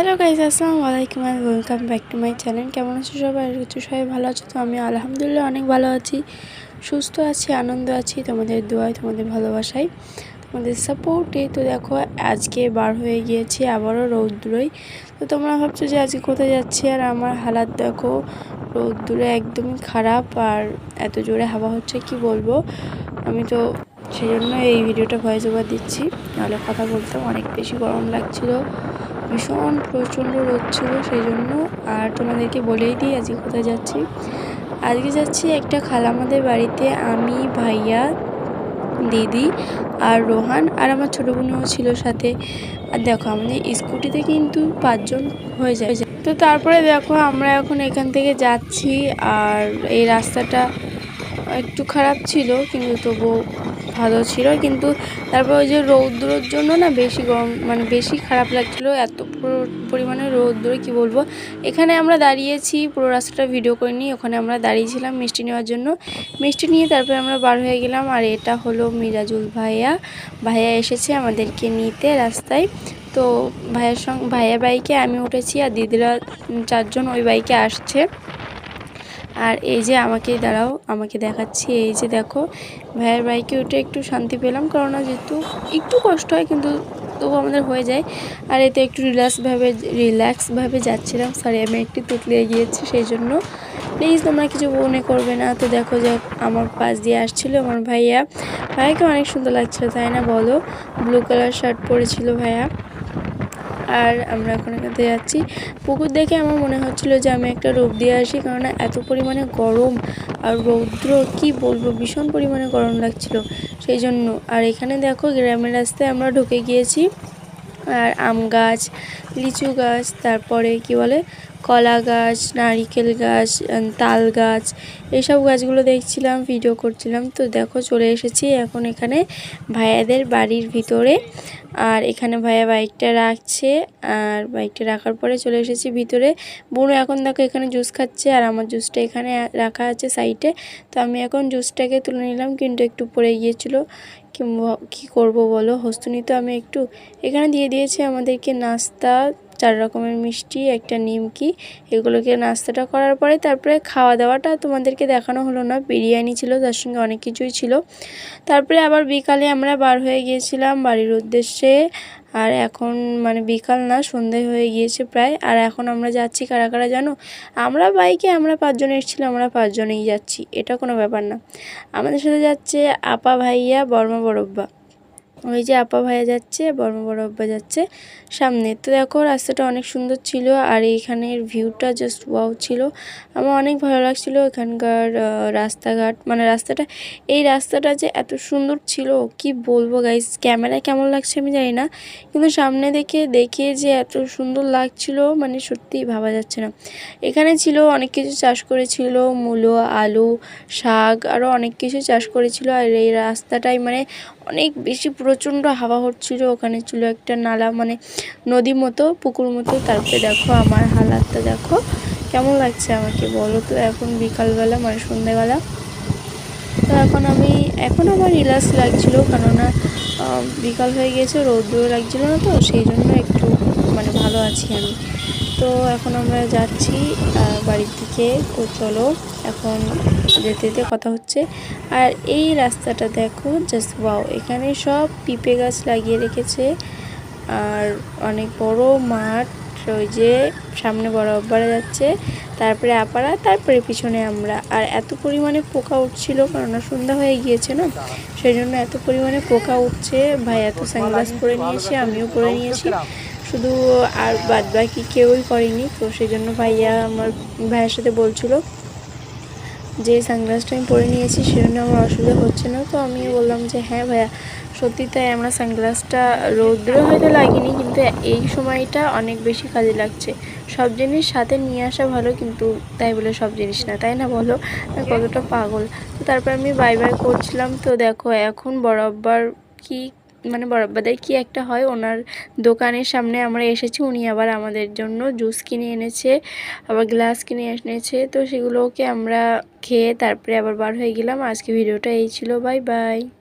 Hello guys আসসালামু আলাইকুম and welcome back to my channel কেমন আছো সবাই? আশা করছি সবাই ভালো আছো। তো আমি আলহামদুলিল্লাহ অনেক ভালো আছি, সুস্থ আছি, আনন্দ আছি, তোমাদের দোয়ায়, তোমাদের ভালোবাসায়, তোমাদের সাপোর্টে তো দেখো, আজকে বার হয়ে গিয়েছি আবারও রৌদ্রই। তো তোমরা ভাবছ যে আজকে কোথায় যাচ্ছি? আর আমার হালাত দেখো রৌদ্রে একদমই খারাপ, আর এত জোরে হাওয়া হচ্ছে, কি বলব? আমি তো সেই জন্য এই ভিডিওটা ভয়েস ওভার দিচ্ছি। নাহলে কথা বলতাম অনেক বেশি গরম লাগছিল, ভীষণ প্রচণ্ড রোদ ছিল সেই জন্য আর তোমাদেরকে বলেই দিই আজকে কোথায় যাচ্ছি। আজকে যাচ্ছি একটা খালামাদের বাড়িতে, আমি, ভাইয়া, দিদি আর রোহান আর আমার ছোটো বোনও ছিল সাথে। আর দেখো আমাদের স্কুটিতে কিন্তু পাঁচজন হয়ে যায়। তো তারপরে দেখো আমরা এখন এখান থেকে যাচ্ছি আর এই রাস্তাটা একটু খারাপ ছিল, কিন্তু তবু ভালো ছিল, কিন্তু তারপর ওই যে রৌদ্রর জন্য না বেশি গরম মানে বেশি খারাপ লাগছিল, এত পরিমাণে রৌদ্র, কি বলব? এখানে আমরা দাঁড়িয়েছি, পুরো রাস্তাটা ভিডিও করে করিনি ওখানে আমরা দাঁড়িয়েছিলাম মিষ্টি নেওয়ার জন্য। মিষ্টি নিয়ে তারপরে আমরা বার হয়ে গেলাম, আর এটা হলো মিরাজুল ভাইয়া। ভাইয়া এসেছে আমাদেরকে নিতে রাস্তায়। তো ভাইয়ের সঙ্গে, ভাইয়া বাইকে, আমি উঠেছি, আর দিদিরা চারজন ওই বাইকে আসছে। আর এই যে আমাকে, দাঁড়াও, আমাকে দেখাচ্ছি। এই যে দেখো, ভাইয়ের বাইকে উঠে একটু শান্তি পেলাম কারণ যেহেতু একটু কষ্ট হয়, কিন্তু তবু আমাদের হয়ে যায়। আর এতে একটু রিল্যাক্সভাবে রিল্যাক্সভাবে যাচ্ছিলাম। সরি আমি একটু তুতলিয়ে গিয়েছি, সেই জন্য। প্লিজ তোমরা কিছু মনে করবে না। তো দেখো যে আমার পাশ দিয়ে আসছিল আমার ভাইয়া। ভাইয়াকে অনেক সুন্দর লাগছিল, তাই না বলো? ব্লু কালার শার্ট পরেছিল ভাইয়া। আর আমরা এখন এখানে যাচ্ছি। পুকুর দেখে আমার মনে হচ্ছিল যে আমি একটা রোপ দিয়ে আসি কারণ এত পরিমাণে গরম আর রৌদ্র, কি বলব, ভীষণ পরিমাণে গরম লাগছিল সেই জন্য আর এখানে দেখো, গ্রামের রাস্তায় আমরা ঢুকে গিয়েছি। আর আম গাছ লিচু গাছ, তারপরে কি বলে, কলা গাছ, নারিকেল গাছ তাল গাছ এইসব গাছগুলো দেখছিলাম ভিডিও করছিলাম। তো দেখো, চলে এসেছি এখন এখানে ভাইয়াদের বাড়ির ভিতরে। আর এখানে ভাইয়া বাইকটা রাখছে, আর বাইকটা রাখার পরে চলে এসেছি ভিতরে। বোনও এখন দেখো, এখানে জুস খাচ্ছে, আর আমার জুসটা এখানে রাখা আছে সাইডে। তো আমি এখন জুসটাকে তুলে নিলাম, কিন্তু একটু পড়ে গিয়েছিল। কি করব বলো? হস্তনি তো আমি একটু এখানে দিয়ে দিয়েছে আমাদেরকে নাস্তা, চার রকমের মিষ্টি, একটা নিমকি। এগুলোকে নাস্তাটা করার পরে তারপরে খাওয়া দাওয়াটা তোমাদেরকে দেখানো হলো না। বিরিয়ানি ছিল, তার সঙ্গে অনেক কিছুই ছিল। তারপরে আবার বিকালে আমরা বার হয়ে গিয়েছিলাম বাড়ির উদ্দেশ্যে। আর এখন মানে বিকাল না, সন্ধে হয়ে গিয়েছে প্রায়। আর এখন আমরা যাচ্ছি কারা কারা জানো? আমরা বাইকে, আমরা পাঁচজন এসেছিলাম, আমরা পাঁচজনেই যাচ্ছি। এটা কোনো ব্যাপার না। আমাদের সাথে যাচ্ছে আপা ভাইয়া, বর্মা বড়ব্বা। ওই যে আপা ভাইয়া যাচ্ছে, বর্মা বড় আব্বা যাচ্ছে সামনে। তো দেখো, রাস্তাটা অনেক সুন্দর ছিল আর এইখানের ভিউটা জাস্ট ওয়াও ছিল। আমার অনেক ভালো লাগছিল এখানকার রাস্তাঘাট। মানে রাস্তাটা, এই রাস্তাটা যে এত সুন্দর ছিল, কি বলব গাইস ক্যামেরায় কেমন লাগছে আমি জানি না। কিন্তু সামনে দেখে দেখে যে এত সুন্দর লাগছিল মানে সত্যিই ভাবা যাচ্ছে না। এখানে ছিল অনেক কিছু চাষ করেছিল, মূলো, আলু, শাক আরও অনেক কিছু চাষ করেছিল। আর এই রাস্তাটাই মানে অনেক বেশি প্রচণ্ড হাওয়া হচ্ছিল, ওখানে ছিল একটা নালা মানে নদী মতো, পুকুর মতো। তারপরে দেখো আমার হালাতটা, দেখো। কেমন লাগছে আমাকে বলো তো? এখন বিকালবেলা মানে সন্ধ্যেবেলা তো এখন আমি, এখন আমার রিল্যাক্স লাগছিল, কেননা বিকাল হয়ে গিয়েছে রৌদ্র লাগছিল না তো, সেই জন্য একটু মানে ভালো আছি আমি। তো এখন আমরা যাচ্ছি বাড়ির দিকে। তো চলো, এখন যেতে যেতে কথা হচ্ছে। আর এই রাস্তাটা দেখো জাস্ট ওয়াও এখানে সব পিপে গাছ লাগিয়ে রেখেছে। আর অনেক বড় মাঠ, ওই যে সামনে বড় অব্বারা যাচ্ছে, তারপরে আপারা, তারপরে পিছনে আমরা। আর এত পরিমাণে পোকা উঠছিল, কেননা সন্ধ্যা হয়ে গিয়েছে না সেই জন্য এত পরিমাণে পোকা উঠছে। ভাই এত সানগ্লাস পরে নিয়েছে, আমিও পরে নিয়েছি। শুধু আর বাদ বাকি কেউই করেনি, তো সেই জন্য ভাইয়া আমার ভাইয়ের সাথে বলছিল যে সানগ্লাসটা আমি পরে নিয়েছি সেজন্য আমার অসুবিধা হচ্ছে না। তো আমি বললাম যে হ্যাঁ ভাইয়া, সত্যি তাই আমরা সানগ্লাসটা রৌদ্র হয়তো লাগিনি, কিন্তু এই সময়টা অনেক বেশি কাজে লাগছে। সব জিনিস সাথে নিয়ে আসা ভালো, কিন্তু তাই বলে সব জিনিস না, তাই না বলো? কতটা পাগল। তো তারপর আমি বাই বাই করছিলাম। তো দেখো, এখন বরাবর কি মানে বরাবাদাই কি একটা হয়, ওনার দোকানের সামনে আমরা এসেছি, উনি আবার আমাদের জন্য জুস কিনে এনেছে, আবার গ্লাস কিনে এনেছে, তো সেগুলোকে আমরা খেয়ে তারপরে আবার বার হয়ে গেলাম। আজকে ভিডিওটা এই ছিল, বাই বাই।